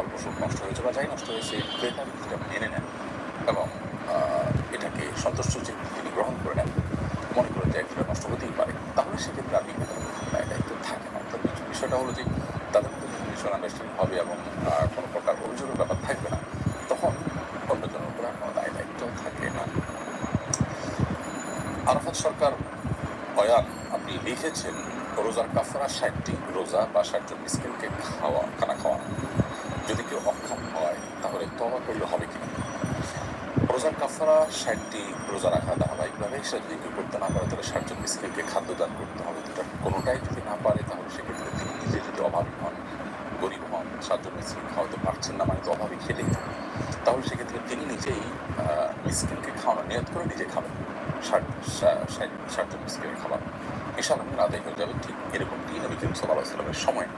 অল্প সুখ নষ্ট হয়েছে বা যাই নষ্ট হয়েছে ক্রেতা সেটা মেনে নেন এবং এটাকে সন্তুষ্ট যে তিনি গ্রহণ করে নেন, মনে করেন যে একটা নষ্ট হতেই পারে। তাহলে সেক্ষেত্রে দায় দায়িত্ব থাকে না। অর্থাৎ কিছু বিষয়টা হলো যে, তাদের মধ্যে মিউচুয়াল আন্ডারস্ট্যান্ডিং হবে এবং কোনো প্রকার অভিযোগের ব্যাপার থাকবে না, তখন অন্যজনের উপরে আর কোনো দায় দায়িত্ব থাকে না। আরাফাত সরকার বয়ান আপনি লিখেছেন, রোজার কাফারা ষাটটি রোজা বা ষাটজন মিসকিনকে খাওয়া, খানা খাওয়ানো। যদি কেউ অক্ষম হয়, তাহলে তবা করলে হবে কিনা রোজার কাফারা ষাটটি রোজা রাখা ধারাবাহিকভাবে, সেটা যদি কেউ করতে না পারে, তাহলে ষাটজন মিসকিনকে খাদ্যদান করতে হবে। দুটা কোনোটাই যদি না পারে, তাহলে সেক্ষেত্রে তিনি নিজে যদি অভাবী হন, গরিব হন, সাতজন মিসকিন খাওয়াতে পারছেন না মানে তো অভাবী খেলেই তাহলে সেক্ষেত্রে তিনি নিজেই মিসকিনকে খাওয়ানো নিয়ত করে নিজে খাবেন। ষাট ষাটজন মিসকিনের খাবার এসব আদায় হয়ে যাবে ঠিক এরকম এরকমটি নবী করিম সাল্লাহ সাল্লামের সময়।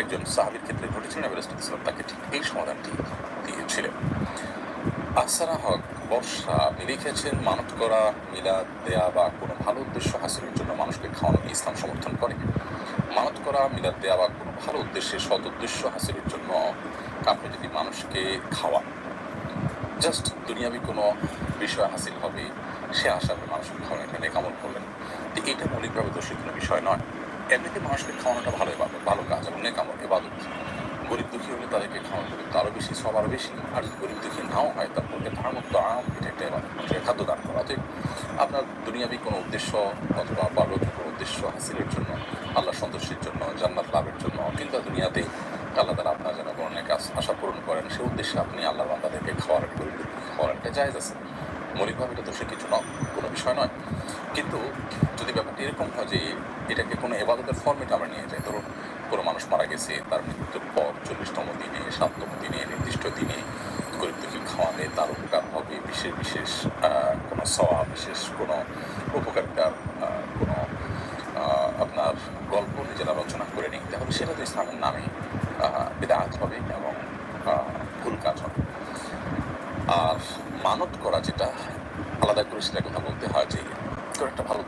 একজন সাহাবির ক্ষেত্রে ঘটেছিল নবী রাসুলাম তাকে ঠিক এই সমাধানটি দিয়েছিলেন আসারা হক বর্ষা আপনি লিখেছেন, মানত করা, মিলাদ দেয়া বা কোনো ভালো উদ্দেশ্য হাসিলের জন্য মানুষকে খাওয়ানো ইসলাম সমর্থন করে। মানত করা, মিলাদ দেয়া বা কোনো ভালো উদ্দেশ্যে সৎ উদ্দেশ্য হাসিলের জন্য আপনি যদি মানুষকে খাওয়ান জাস্ট দুনিয়াবি কোনো বিষয় হাসিল হবে, সে আশা করে মানুষকে খাওয়ানো এটা নেকামল করলেন। তো এটা মৌলিকভাবে দোষী কোনো বিষয় নয়। এমনিতে মানুষকে খাওয়ানোটা ভালো ভালো কাজ। এবং নেকামল এবাদত গরিব দুঃখী হলে তাদেরকে খাওয়ানো কিন্তু আরও বেশি সব আরও বেশি। আর গরিব দুঃখী নাও হয় তারপরে ধারমুক্ত আম, এটা একটা এবাদত মানুষের খাদ্য দান করা। অতএব আপনার দুনিয়াবি কোনো উদ্দেশ্য অথবা পারলৌকিক কোনো উদ্দেশ্য হাসিলের জন্য আল্লাহ সন্তোষের জন্য, জান্নাত লাভের জন্য কিংবা দুনিয়াতে আল্লাহ তারা আপনার যেন কোনো অনেক আশ- পূরণ করেন সেই উদ্দেশ্যে আপনি আল্লাহ বান্দাদেরকে খাওয়ার গরিব দুঃখী খাওয়ার একটা জায়জ আছে। মৌলিকভাবে এটা দোষে কিছু নয়, কোনো বিষয় নয়। কিন্তু এরকম যে এটাকে কোনো এবাদতের ফর্মেটে আমরা নিয়ে যাই। ধরুন, কোনো মানুষ মারা গেছে, তার মৃত্যুর পর চল্লিশতম দিনে, সাততম দিনে, নির্দিষ্ট দিনে গরিব দুঃখী খাওয়ালে তার উপকার হবে, বিশেষ বিশেষ কোনো সওয়া বিশেষ কোনো উপকারিতার কোনো আপনার গল্প নিজেরা রচনা করে নিই। তাহলে সেটা তো ইসলামের নামে বেদাত হবে এবং ভুল কাজ হবে। আর মানত করা যেটা, আলাদা করে সেটা কথা বলতে হয় যে একটা ভালো